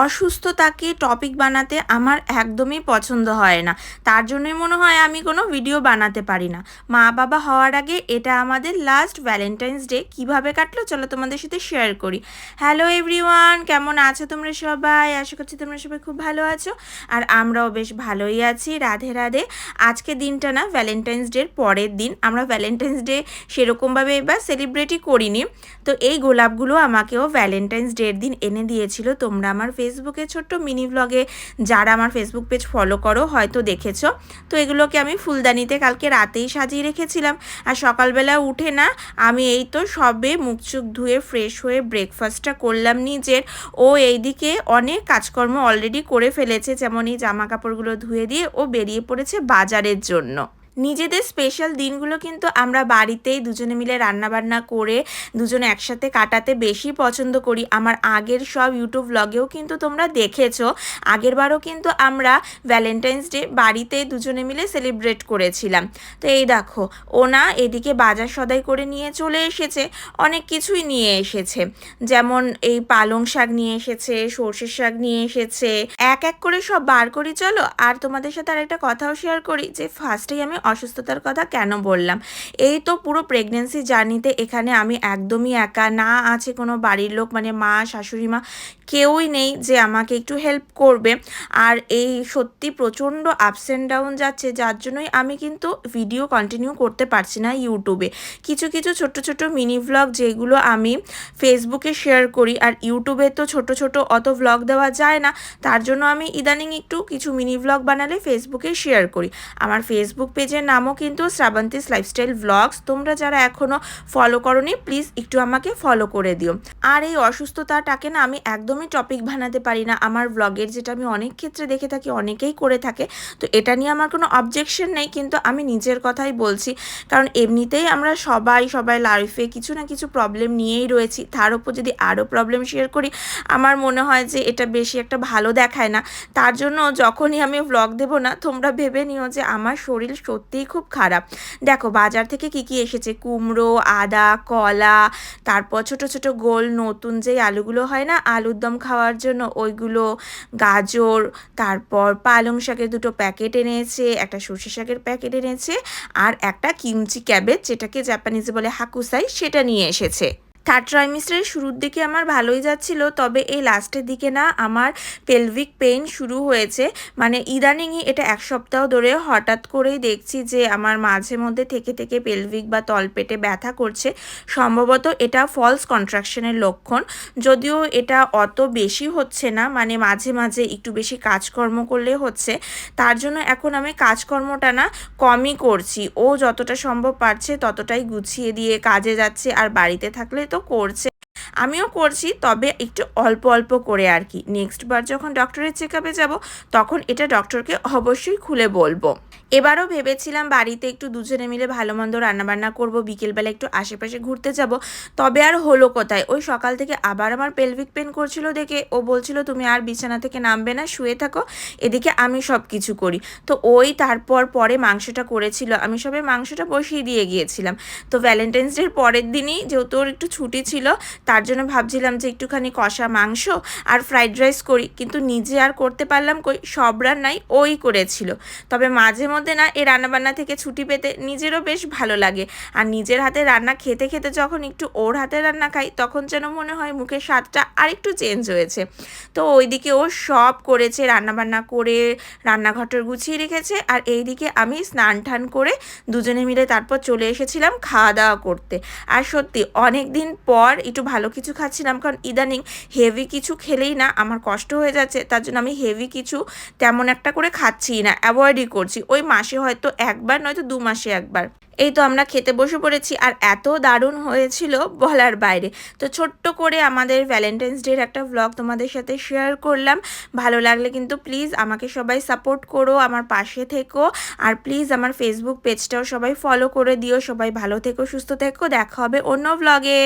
অসুস্থতাকে topic বানাতে আমার একদমই পছন্দ হয় না। তার জন্যই মনে হয় আমি কোনো ভিডিও বানাতে পারি না। মা বাবা হওয়ার আগে এটা আমাদের লাস্ট ভ্যালেন্টাইন্স ডে কীভাবে কাটলো চলো তোমাদের সাথে শেয়ার করি। হ্যালো এভরিওয়ান কেমন আছো তোমরা সবাই? আশা করছি তোমরা সবাই খুব ভালো আছো। আর আমরাও বেশ ভালোই আছি, রাধে রাধে। আজকে দিনটা না ভ্যালেন্টাইন্স ডের পরের দিন। আমরা ভ্যালেন্টাইন্স ডে সেরকমভাবে এবার সেলিব্রেটই করিনি। তো এই গোলাপগুলো আমাকেও ভ্যালেন্টাইন্স ডের দিন এনে দিয়েছিল। তোমরা আমার ফেসবুকে ছোট্ট মিনি ব্লগে যারা আমার ফেসবুক পেজ ফলো করো, হয়তো দেখেছ। তো এগুলোকে আমি ফুলদানিতে কালকে রাতেই সাজিয়ে রেখেছিলাম। আর সকালবেলা উঠে না, আমি এই তো সবে মুখ চুখ ধুয়ে ফ্রেশ হয়ে ব্রেকফাস্টটা করলাম নিজের। ও এইদিকে অনেক কাজকর্ম অলরেডি করে ফেলেছে, যেমন এই জামা কাপড়গুলো ধুয়ে দিয়ে ও বেরিয়ে পড়েছে বাজারের জন্য। নিজেদের স্পেশাল দিনগুলো কিন্তু আমরা বাড়িতেই দুজনে মিলে রান্নাবান্না করে দুজনে একসাথে কাটাতে বেশি পছন্দ করি। আমার আগের সব ইউটিউব ব্লগেও কিন্তু তোমরা দেখেছ। আগের বারও কিন্তু আমরা ভ্যালেন্টাইন্স ডে বাড়িতেই দুজনে মিলে সেলিব্রেট করেছিলাম। তো এই দেখো, ওনা এদিকে বাজার সদাই করে নিয়ে চলে এসেছে, অনেক কিছুই নিয়ে এসেছে। যেমন এই পালং শাক নিয়ে এসেছে, সর্ষের শাক নিয়ে এসেছে, এক এক করে সব বার করি, চলো। আর তোমাদের সাথে আর একটা কথাও শেয়ার করি যে ফার্স্টেই আমি অসুস্থতার কথা কেন বললাম? এই তো পুরো প্রেগনেন্সি জার্নিতে এখানে আমি একদমই একা, না আছে কোনো বাড়ির লোক মানে মা, শাশুড়ি, মা, কেউই নেই যে আমাকে একটু হেল্প করবে। আর এই সত্যি প্রচণ্ড আপস অ্যান্ড ডাউন যাচ্ছে, যার জন্যই আমি কিন্তু ভিডিও কন্টিনিউ করতে পারছি না ইউটিউবে। কিছু কিছু ছোট ছোট মিনি ভ্লগ যেগুলো আমি ফেসবুকে শেয়ার করি, আর ইউটিউবে তো ছোট ছোট অত ভ্লগ দেওয়া যায় না, তার জন্য আমি ইদানিং একটু কিছু মিনি ভ্লগ বানালে ফেসবুকে শেয়ার করি। আমার ফেসবুক পেজের নামও কিন্তু শ্রাবন্তিস লাইফস্টাইল ভ্লগস তোমরা যারা এখনও ফলো করনি প্লিজ একটু আমাকে ফলো করে দিও। আর এই অসুস্থতাটাকে না আমি একদমই টপিক বানাতে পারি না। আমার ভ্লগের যেটা আমি অনেক ক্ষেত্রে দেখে থাকি, অনেকেই করে থাকে। তো এটা নিয়ে আমার কোনো অবজেকশন নেই, কিন্তু আমি নিজের কথাই বলছি। কারণ এমনিতেই আমরা সবাই সবাই লাইফে কিছু না কিছু প্রবলেম নিয়েই রয়েছি। তার উপর যদি আরও প্রবলেম শেয়ার করি, আমার মনে হয় যে এটা বেশি একটা ভালো দেখায় না। তার জন্য যখনই আমি ভ্লগ দেবো না, তোমরা ভেবে নিও যে আমার শরীর সত্যিই খুব খারাপ। দেখো, বাজার থেকে কি কি এসেছে? কুমড়ো, আদা, কলা, তারপর ছোট ছোট গোল নতুন যেই আলুগুলো হয় না, আলুর দম খাওয়ার জন্য ওইগুলো, গাজর, তারপর পালং শাকের দুটো প্যাকেট এনেছে, একটা সর্ষে শাকের প্যাকেট এনেছে, আর একটা কিমচি ক্যাবেজ, যেটাকে জাপানিজে বলে হাকুসাই, সেটা নিয়ে এসেছে। থার্ড ট্রাইমিস্টারের শুরুর দিকে আমার ভালোই যাচ্ছিল, তবে এই লাস্টের দিকে না আমার পেলভিক পেইন শুরু হয়েছে। মানে ইদানিংই এটা এক সপ্তাহ ধরে হঠাৎ করেই দেখছি যে আমার মাঝে মধ্যে থেকে থেকে পেলভিক বা তলপেটে ব্যথা করছে। সম্ভবত এটা ফলস কন্ট্রাকশনের লক্ষণ। যদিও এটা অত বেশি হচ্ছে না মানে মাঝে মাঝে একটু বেশি কাজকর্ম করলে হচ্ছে। তার জন্য এখন আমি কাজকর্মটা না কমই করছি। ও যতটা সম্ভব পারছে ততটাই গুছিয়ে দিয়ে কাজে যাচ্ছে। আর বাড়িতে থাকলে করছে আমিও করছি, তবে একটু অল্প অল্প করে আর কি। নেক্সট বার যখন ডক্টরের চেক আপে যাব, তখন এটা ডক্টরকে অবশ্যই খুলে বলব। এবারও ভেবেছিলাম বাড়িতে একটু দুজনে মিলে ভালো মন্দ রান্নাবান্না করব, বিকেলবেলা একটু আশেপাশে ঘুরতে যাব। তবে আর হলো কোথায়? ওই সকাল থেকে আবার আমার পেলভিক পেন করছিল দেখে। ও বলছিল, তুমি আর বিছানা থেকে নামবে না, শুয়ে থাকো। এদিকে আমি সব কিছু করি। তো ওই তারপর পরে মাংসটা করেছিল। আমি সবে মাংসটা বসিয়ে দিয়ে গিয়েছিলাম। তো ভ্যালেন্টাইন্স ডের পরের দিনই যেহেতু ওর একটু ছুটি ছিল, তার জন্য ভাবছিলাম যে একটুখানি কষা মাংস আর ফ্রাইড রাইস করি, কিন্তু নিজে আর করতে পারলাম কই, সব রান্নাই ওই করেছিল। তবে মাঝে মধ্যে না, এই রান্নাবান্না থেকে ছুটি পেতে নিজেরও বেশ ভালো লাগে। আর নিজের হাতে রান্না খেতে খেতে যখন একটু ওর হাতে রান্না খাই, তখন যেন মনে হয় মুখের স্বাদটা আর একটু চেঞ্জ হয়েছে। তো ওইদিকে ও সব করেছে, রান্নাবান্না করে রান্নাঘরটার গুছিয়ে রেখেছে, আর এইদিকে আমি স্নান টান করে দুজনে মিলে তারপর চলে এসেছিলাম খাওয়া দাওয়া করতে। আর সত্যি অনেক দিন পর একটু ভালো কিছু খাচ্ছিলাম, কারণ ইদানিং হেভি কিছু খেলেই না আমার কষ্ট হয়ে যাচ্ছে, তার জন্য আমি হেভি কিছু তেমন একটা করে খাচ্ছি না অ্যাভয়েডই করছি। ওই মাসে হয়তো একবার, নয়তো দু মাসে একবার। এই তো আমরা খেতে বসে পড়েছি, আর এত দারুণ হয়েছিল বলার বাইরে। তো ছোট্ট করে আমাদের ভ্যালেন্টাইন্স ডের একটা ভ্লগ তোমাদের সাথে শেয়ার করলাম। ভালো লাগলে কিন্তু প্লিজ আমাকে সবাই সাপোর্ট করো, আমার পাশে থেকো, আর প্লিজ আমার ফেসবুক পেজটাও সবাই ফলো করে দিও। সবাই ভালো থেকো, সুস্থ থেকো, দেখা হবে অন্য ভ্লগে